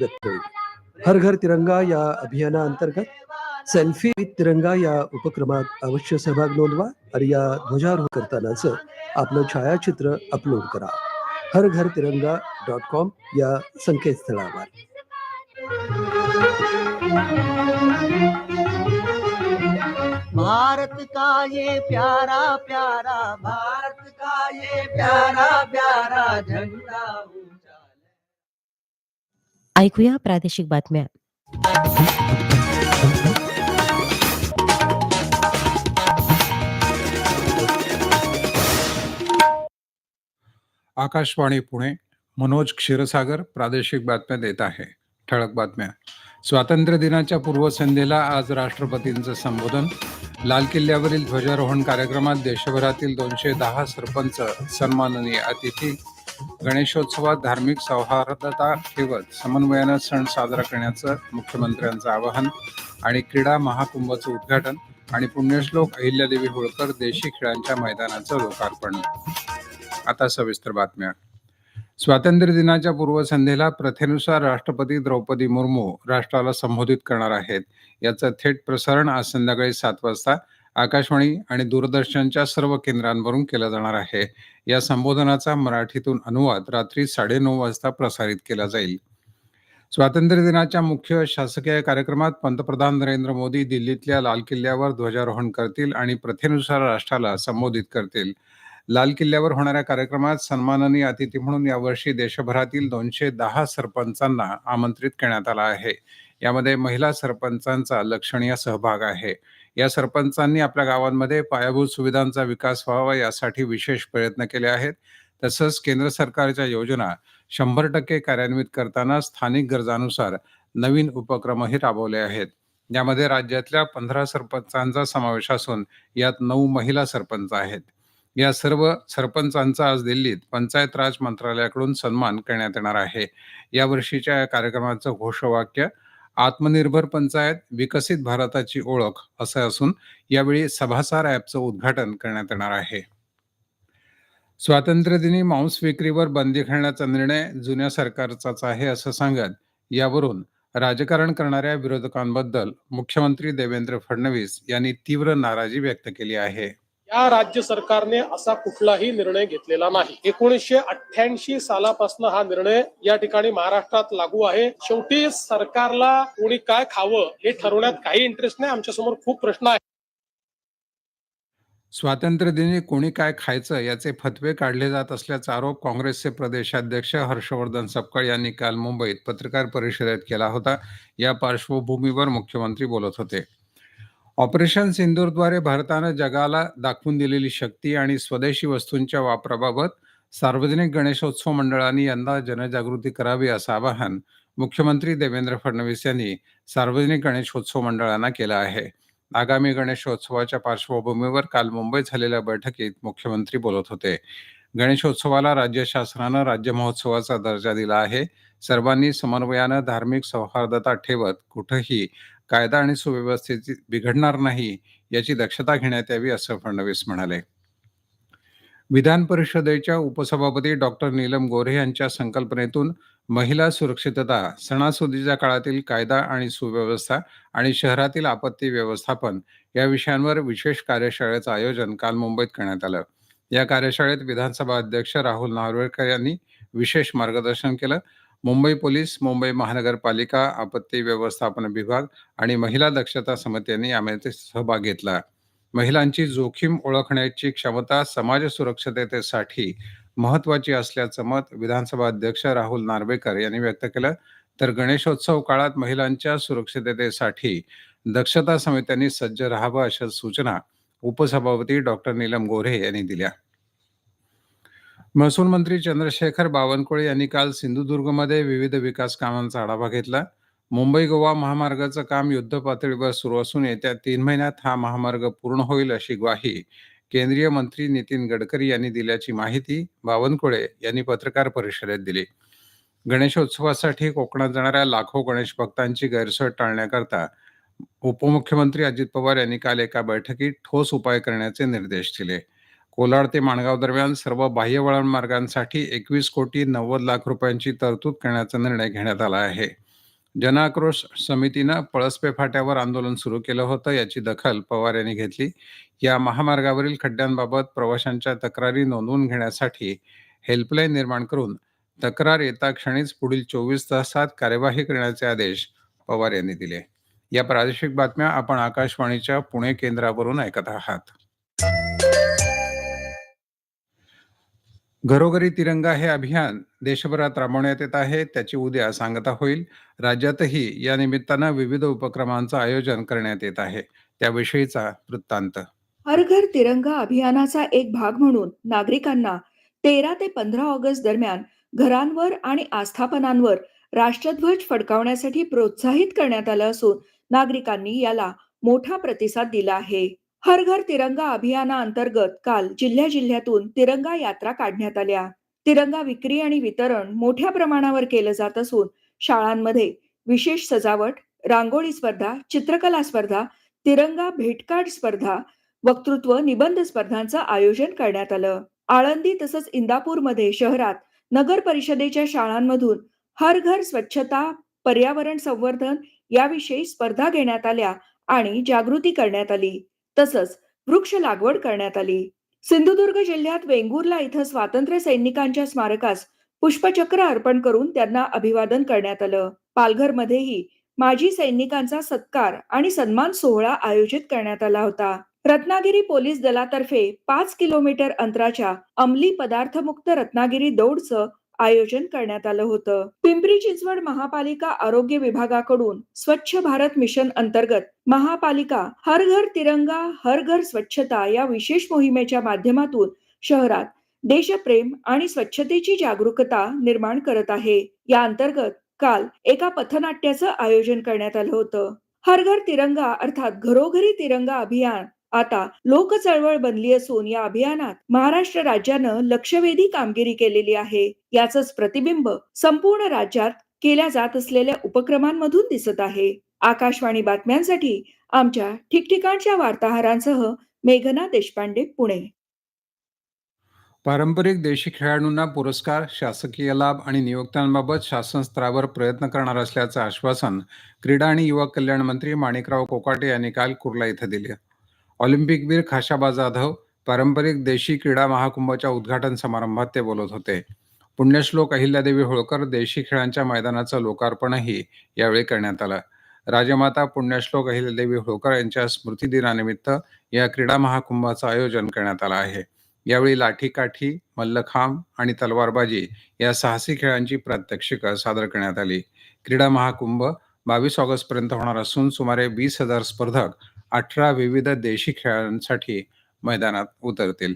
व्यक्त होईल। हर घर तिरंगा या अभियानाअंतर्गत सेल्फी तिरंगा या उपक्रमात अवश्य सहभाग नोंदवा आणि या ध्वजारोहण करतानाचं आपलं छायाचित्र अपलोड करा. हर घर तिरंगा डॉट कॉम या संकेतस्थळावर. भारत का ये प्यारा प्यारा, भारत का ये प्यारा प्यारा झंडा ऐकूया प्रादेशिक बातम्या. आकाशवाणी पुणे मनोज क्षीरसागर प्रादेशिक बातम्या देत आहे. ठळक बातम्या. स्वातंत्र्य दिनाच्या पूर्वसंध्येला आज राष्ट्रपतींचं संबोधन. लाल किल्ल्यावरील ध्वजारोहण कार्यक्रमात देशभरातील दोनशे दहा सरपंच सन्माननीय अतिथी गणेशोत्सवात धार्मिक सौहार्दता ठेवत समन्वयानं सण साजरा करण्याचं मुख्यमंत्र्यांचं आवाहन आणि क्रीडा महाकुंभचं उद्घाटन आणि पुण्यश्लोक अहिल्यादेवी होळकर देशी खेळांच्या मैदानाचं लोकार्पण. आता सविस्तर बातम्या. स्वातंत्र्य दिनाच्या पूर्वसंध्येला प्रथेनुसार राष्ट्रपती द्रौपदी मुर्मू राष्ट्राला संबोधित करणार आहेत. याचं थेट प्रसारण आज संध्याकाळी सात वाजता आकाशवाणी आणि दूरदर्शनच्या सर्व केंद्रांवरून केला जाणार आहे. या संबोधनाचा मराठीतून अनुवाद रात्री साडेनऊ वाजता प्रसारित केला जाईल. स्वातंत्र्य दिनाच्या मुख्य शासकीय कार्यक्रमात पंतप्रधान नरेंद्र मोदी दिल्लीतल्या लाल किल्ल्यावर ध्वजारोहण करतील आणि प्रथेनुसार राष्ट्राला संबोधित करतील. लाल किल्ल्यावर होणाऱ्या कार्यक्रमात सन्माननीय अतिथी म्हणून यावर्षी देशभरातील दोनशे दहा सरपंचांना आमंत्रित करण्यात आलं आहे. यामध्ये महिला सरपंचांचा लक्षणीय सहभाग आहे. या सरपंचांनी आपल्या गावांमध्ये पायाभूत सुविधांचा विकास व्हावा यासाठी विशेष प्रयत्न केले आहेत. तसंच केंद्र सरकारच्या योजना शंभर टक्के कार्यान्वित करताना स्थानिक गरजानुसार नवीन उपक्रमही राबवले आहेत. यामध्ये राज्यातल्या पंधरा सरपंचांचा समावेश असून यात नऊ महिला सरपंच आहेत. या सर्व सरपंचांचा आज दिल्लीत पंचायत राज मंत्रालयाकडून सन्मान करण्यात येणार आहे. यावर्षीच्या या कार्यक्रमाचं घोषवाक्य आत्मनिर्भर पंचायत विकसित भारताची ओळख असं असून यावेळी सभासार ॲपचं उद्घाटन करण्यात येणार आहे. स्वातंत्र्यदिनी मांस विक्रीवर बंदी घालण्याचा निर्णय जुन्या सरकारचाच आहे असं सांगत यावरून राजकारण करणाऱ्या विरोधकांबद्दल मुख्यमंत्री देवेंद्र फडणवीस यांनी तीव्र नाराजी व्यक्त केली आहे. या राज्य सरकारने असा कुठलाही निर्णय घेतलेला नाही. एकोणीसशे अठ्ठ्याऐंशी सालापासून हा निर्णय या ठिकाणी महाराष्ट्रात लागू आहे. शेवटी सरकारला कोणी काय खावं हे ठरवण्यात काही इंटरेस्ट नाही. आमच्यासमोर खूप प्रश्न आहेत. स्वातंत्र्यदिनी कोणी काय खायचं याचे फतवे काढले जात असल्याचा आरोप काँग्रेसचे प्रदेशाध्यक्ष हर्षवर्धन सपकाळ यांनी काल मुंबईत पत्रकार परिषदेत केला होता. या पार्श्वभूमीवर मुख्यमंत्री बोलत होते. ऑपरेशन सिंदूरद्वारे भारतानं जगाला दाखवून दिलेली शक्ती आणि स्वदेशी वस्तूंच्या वापराबाबत सार्वजनिक गणेशोत्सव मंडळांनी यंदा जनजागृती करावी असं आवाहन मुख्यमंत्री देवेंद्र फडणवीस यांनी सार्वजनिक गणेशोत्सव मंडळांना केलं आहे. आगामी गणेशोत्सवाच्या पार्श्वभूमीवर काल मुंबईत झालेल्या बैठकीत मुख्यमंत्री बोलत होते. गणेशोत्सवाला राज्य शासनानं राज्य महोत्सवाचा दर्जा दिला आहे. सर्वांनी समन्वयानं धार्मिक सौहार्दता ठेवत कुठंही कायदा आणि सुव्यवस्थेची बिघडणार नाही याची दक्षता घेण्यात यावी असं फडणवीस म्हणाले. विधान परिषदेच्या उपसभापती डॉक्टर नीलम गोऱ्हे यांच्या संकल्पनेतून महिला सुरक्षितता सणासुदीच्या काळातील कायदा आणि सुव्यवस्था आणि शहरातील आपत्ती व्यवस्थापन या विषयांवर विशेष कार्यशाळेचं आयोजन काल मुंबईत करण्यात आलं. या कार्यशाळेत विधानसभा अध्यक्ष राहुल नार्वेकर यांनी विशेष मार्गदर्शन केलं. मुंबई पोलीस मुंबई महानगरपालिका आपत्ती व्यवस्थापन विभाग आणि महिला दक्षता समित्यांनी यामध्ये सहभाग घेतला. महिलांची जोखीम ओळखण्याची क्षमता समाज सुरक्षिततेसाठी महत्वाची असल्याचं मत विधानसभा अध्यक्ष राहुल नार्वेकर यांनी व्यक्त केलं. तर गणेशोत्सव काळात महिलांच्या सुरक्षिततेसाठी दक्षता समित्यांनी सज्ज राहावं अशा सूचना उपसभापती डॉक्टर नीलम गोऱ्हे यांनी दिल्या. महसूल मंत्री चंद्रशेखर बावनकुळे यांनी काल सिंधुदुर्गमध्ये विविध विकास कामांचा आढावा घेतला. मुंबई गोवा महामार्गाचं काम युद्ध पातळीवर सुरू असून येत्या तीन महिन्यात हा महामार्ग पूर्ण होईल अशी ग्वाही केंद्रीय मंत्री नितीन गडकरी यांनी दिल्याची माहिती बावनकुळे यांनी पत्रकार परिषदेत दिली. गणेशोत्सवासाठी कोकणात जाणाऱ्या लाखो गणेश भक्तांची गैरसोय टाळण्याकरता उपमुख्यमंत्री अजित पवार यांनी काल एका बैठकीत ठोस उपाय करण्याचे निर्देश दिले. कोलाड ते माणगाव दरम्यान सर्व बाह्य वळण मार्गांसाठी एकवीस कोटी नव्वद लाख रुपयांची तरतूद करण्याचा निर्णय घेण्यात आला आहे. जनाक्रोश समितीनं पळसपे फाट्यावर आंदोलन सुरू केलं होतं याची दखल पवार यांनी घेतली. या महामार्गावरील खड्ड्यांबाबत प्रवाशांच्या तक्रारी नोंदवून घेण्यासाठी हेल्पलाईन निर्माण करून तक्रार येता क्षणीच पुढील चोवीस तासात कार्यवाही करण्याचे आदेश पवार यांनी दिले. या प्रादेशिक बातम्या आपण आकाशवाणीच्या पुणे केंद्रावरून ऐकत आहात. घरोघरी तिरंगा हे अभियान देशभरात राबवण्यात येत आहे त्याची उद्या सांगता होईल. राज्यातही या निमित्तानं विविध उपक्रमांचं आयोजन करण्यात येत आहे. त्याविषयीचा वृत्तांत. हर घर तिरंगा अभियानाचा एक भाग म्हणून नागरिकांना तेरा ते पंधरा ऑगस्ट दरम्यान घरांवर आणि आस्थापनांवर राष्ट्रध्वज फडकावण्यासाठी प्रोत्साहित करण्यात आलं असून नागरिकांनी याला मोठा प्रतिसाद दिला आहे. हर घर तिरंगा अभियानाअंतर्गत काल जिल्ह्या जिल्ह्यातून तिरंगा यात्रा काढण्यात आल्या. तिरंगा विक्री आणि वितरण मोठ्या प्रमाणावर केलं जात असून शाळांमध्ये विशेष सजावट रांगोळी स्पर्धा चित्रकला स्पर्धा तिरंगा भेटकार्ड स्पर्धा वक्तृत्व निबंध स्पर्धांचं आयोजन करण्यात आलं. आळंदी तसंच इंदापूरमध्ये शहरात नगर परिषदेच्या शाळांमधून हर घर स्वच्छता पर्यावरण संवर्धन याविषयी स्पर्धा घेण्यात आल्या आणि जागृती करण्यात आली. तसंच वृक्ष लागवड करण्यात आली. सिंधुदुर्ग जिल्ह्यात वेंगुर्ला इथं स्वातंत्र्य सैनिकांच्या स्मारकास पुष्पचक्र अर्पण करून त्यांना अभिवादन करण्यात आलं. पालघरमध्येही माजी सैनिकांचा सत्कार आणि सन्मान सोहळा आयोजित करण्यात आला होता. रत्नागिरी पोलीस दलातर्फे पाच किलोमीटर अंतराच्या अंमली पदार्थमुक्त रत्नागिरी दौडचं आयोजन करण्यात आलं होतं. पिंपरी चिंचवड महापालिका आरोग्य विभागाकडून स्वच्छ भारत मिशन अंतर्गत महापालिका हर घर तिरंगा हर घर स्वच्छता या विशेष मोहिमेच्या माध्यमातून शहरात देशप्रेम आणि स्वच्छतेची जागरूकता निर्माण करत आहे. या अंतर्गत काल एका पथनाट्याचं आयोजन करण्यात आलं होतं. हर घर तिरंगा अर्थात घरोघरी तिरंगा अभियान आता लोक चळवळ बनली असून या अभियानात महाराष्ट्र राज्यानं लक्षवेधी कामगिरी केलेली आहे. याच प्रतिबिंब संपूर्ण राज्यात केल्या जात असलेल्या उपक्रमांमधून दिसत आहे. आकाशवाणी बातम्यांसाठी आमच्या ठिकठिकाणच्या वार्ताहरांसह मेघना देशपांडे पुणे. पारंपरिक देशी खेळाडूंना पुरस्कार शासकीय लाभ आणि नियुक्त्यांबाबत शासन स्तरावर प्रयत्न करणार असल्याचं आश्वासन क्रीडा आणि युवक कल्याण मंत्री माणिकराव कोकाटे यांनी काल कुर्ला इथं दिले. ऑलिम्पिकवीर खाशाबा जाधव पारंपरिक देशी क्रीडा महाकुंभाच्या उद्घाटन समारंभात ते बोलत होते. पुण्यश्लोक अहिल्यादेवी होळकर देशी खेळांच्या मैदानाचं लोकार्पणही यावेळी करण्यात आलं. राजमाता पुण्यश्लोक अहिल्यादेवी होळकर यांच्या स्मृतिदिनानिमित्त या क्रीडा महाकुंभाचं आयोजन करण्यात आलं आहे. यावेळी लाठीकाठी मल्लखांब आणि तलवारबाजी या साहसी खेळांची प्रात्यक्षिकं सादर करण्यात आली. क्रीडा महाकुंभ बावीस ऑगस्टपर्यंत होणार असून सुमारे वीस हजार स्पर्धक अठरा विविध देशी खेळांसाठी मैदानात उतरतील.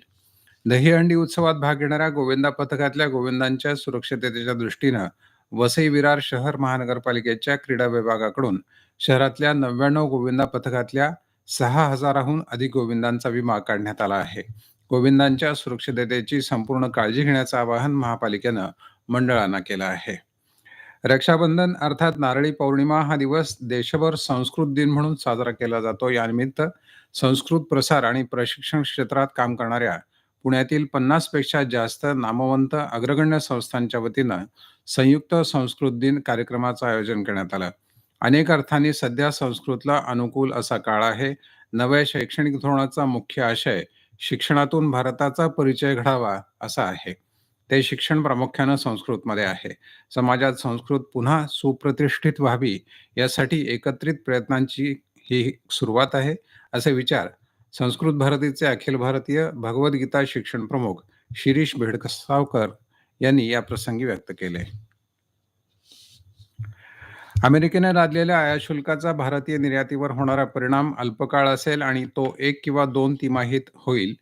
दहीहंडी उत्सवात भाग घेणाऱ्या गोविंदा पथकातल्या गोविंदांच्या सुरक्षिततेच्या दृष्टीनं वसई विरार शहर महानगरपालिकेच्या क्रीडा विभागाकडून शहरातल्या नव्याण्णव गोविंदा पथकातल्या सहा हजाराहून अधिक गोविंदांचा विमा काढण्यात आला आहे. गोविंदांच्या सुरक्षिततेची संपूर्ण काळजी घेण्याचं आवाहन महापालिकेनं मंडळांना केलं आहे. रक्षाबंधन अर्थात नारळी पौर्णिमा हा दिवस देशभर संस्कृत दिन म्हणून साजरा केला जातो. यानिमित्त संस्कृत प्रसार आणि प्रशिक्षण क्षेत्रात काम करणाऱ्या पुण्यातील पन्नासपेक्षा जास्त नामवंत अग्रगण्य संस्थांच्या वतीनं संयुक्त संस्कृत दिन कार्यक्रमाचं आयोजन करण्यात आलं. अनेक अर्थांनी सध्या संस्कृतला अनुकूल असा काळ आहे. नव्या शैक्षणिक धोरणाचा मुख्य आशय शिक्षणातून भारताचा परिचय घडावा असा आहे. ते शिक्षण प्रामुख्यानं संस्कृतमध्ये आहे. समाजात संस्कृत पुन्हा सुप्रतिष्ठित व्हावी यासाठी एकत्रित प्रयत्नांची ही सुरुवात आहे. असे विचार संस्कृत भारतीचे अखिल भारतीय भगवद्गीता शिक्षण प्रमुख शिरीष भेडकसावकर यांनी या प्रसंगी व्यक्त केले. अमेरिकेने लादलेल्या आयात शुल्काचा भारतीय निर्यातीवर होणारा परिणाम अल्पकाळ असेल आणि तो एक किंवा दोन तिमाहीत होईल.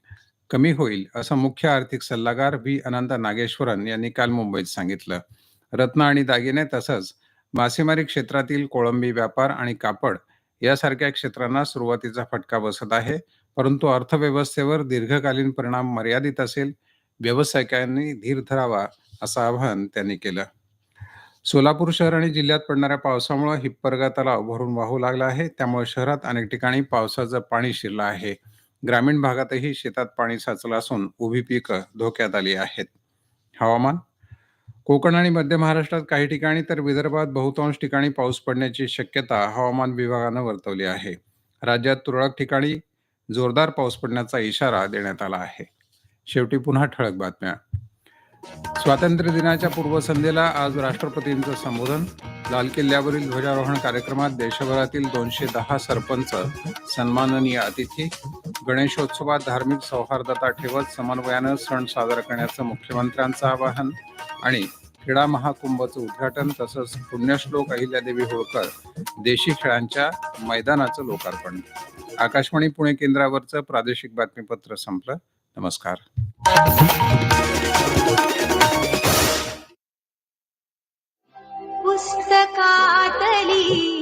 कमी होईल असं मुख्य आर्थिक सल्लागार व्ही. अनंत नागेश्वरन यांनी काल मुंबईत सांगितलं. रत्न आणि दागिने तसंच मासेमारी क्षेत्रातील कोळंबी व्यापार आणि कापड यासारख्या क्षेत्रांना सुरुवातीचा फटका बसत आहे. परंतु अर्थव्यवस्थेवर दीर्घकालीन परिणाम मर्यादित असेल व्यावसायिकांनी धीर धरावा असं आवाहन त्यांनी केलं. सोलापूर शहर आणि जिल्ह्यात पडणाऱ्या पावसामुळे हिप्परगा तलाव भरून वाहू लागला आहे. त्यामुळे शहरात अनेक ठिकाणी पावसाचं पाणी शिरलं आहे. ग्रामीण भागातही शेतात पाणी साचलं असून उभी पिकं धोक्यात आली आहेत. हवामान? कोकण आणि मध्य महाराष्ट्रात काही ठिकाणी तर विदर्भात बहुतांश ठिकाणी पाऊस पडण्याची शक्यता हवामान विभागानं वर्तवली आहे. राज्यात तुरळक ठिकाणी जोरदार पाऊस पडण्याचा इशारा देण्यात आला आहे. शेवटी पुन्हा ठळक बातम्या. स्वातंत्र्य दिनाच्या पूर्वसंध्येला आज राष्ट्रपतींचं संबोधन लाल किल्ल्यावरील ध्वजारोहण कार्यक्रमात देशभरातील दोनशे दहा सरपंच सन्माननीय अतिथी गणेशोत्सवात धार्मिक सौहार्दता ठेवत समन्वयानं सण साजरा करण्याचं मुख्यमंत्र्यांचं आवाहन आणि क्रीडा महाकुंभचं उद्घाटन तसंच पुण्यश्लोक अहिल्यादेवी होळकर देशी खेळांच्या मैदानाचं लोकार्पण. आकाशवाणी पुणे केंद्रावरचं प्रादेशिक बातमीपत्र संपलं. नमस्कार. ಕಾತಲಿ